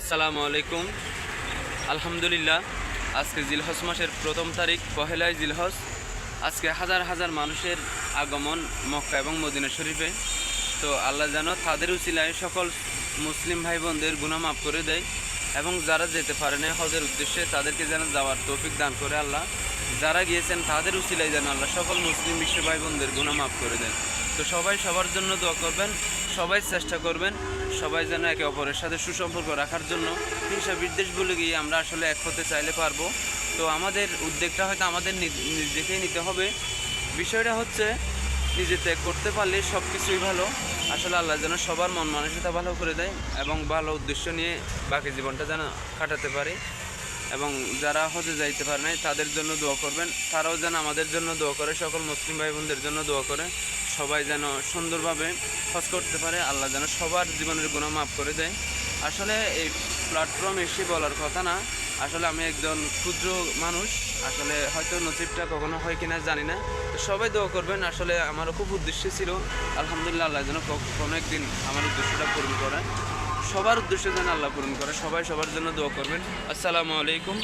আসসালামু আলাইকুম। আলহামদুলিল্লাহ, আজকে জিলহজ মাসের প্রথম তারিখ, পহেলাই জিলহজ। আজকে হাজার হাজার মানুষের আগমন মক্কা এবং মদিনা শরীফে। তো আল্লাহ যেন তাদের উচিলায় সকল মুসলিম ভাই বোনদের গুণা মাফ করে দেয় এবং যারা যেতে পারে না হজের উদ্দেশ্যে, তাদেরকে যেন যাওয়ার তৌফিক দান করে আল্লাহ। যারা গিয়েছেন, তাদের উচিলায় যেন আল্লাহ সকল মুসলিম বিশ্ব ভাই বোনদের গুণা মাফ করে দেয়। তো সবাই সবার জন্য দোয়া করবেন। সবাই চেষ্টা করবেন সবাই যেন একে অপরের সাথে সুসম্পর্ক রাখার জন্য। হিংসা বিদ্বেষ বলে গিয়ে আমরা আসলে এক হতে চাইলে পারব। তো আমাদের উদ্যোগটা হয়তো আমাদের নিজ- নিজেকেই নিতে হবে। বিষয়টা হচ্ছে নিজে ত্যাগ করতে পারলে সব কিছুই ভালো। আসলে আল্লাহ যেন সবার মন মানসিকতা ভালো করে দেয় এবং ভালো উদ্দেশ্য নিয়ে বাকি জীবনটা যেন কাটাতে পারে। এবং যারা হজে যাইতে পারে নাই, তাদের জন্য দোয়া করবেন। তারাও যেন আমাদের জন্য দোয়া করে, সকল মুসলিম ভাই বোনদের জন্য দোয়া করে। সবাই যেন সুন্দরভাবে হজ করতে পারে, আল্লাহ যেন সবার জীবনের গুণা মাফ করে দেয়। আসলে এই প্ল্যাটফর্ম এসে বলার কথা না, আসলে আমি একজন ক্ষুদ্র মানুষ, আসলে হয়তো নসিবটা কখনো হয় কিনা জানি না। তো সবাই দোয়া করবেন, আসলে আমারও খুব উদ্দেশ্য ছিল, আলহামদুলিল্লাহ আল্লাহ যেন কোনো একদিন আমার উদ্দেশ্যটা পূরণ করে। সবার উদ্দেশ্য যেন আল্লাহ পূরণ করে, সবাই সবার জন্য দোয়া করবেন। আসসালামু আলাইকুম।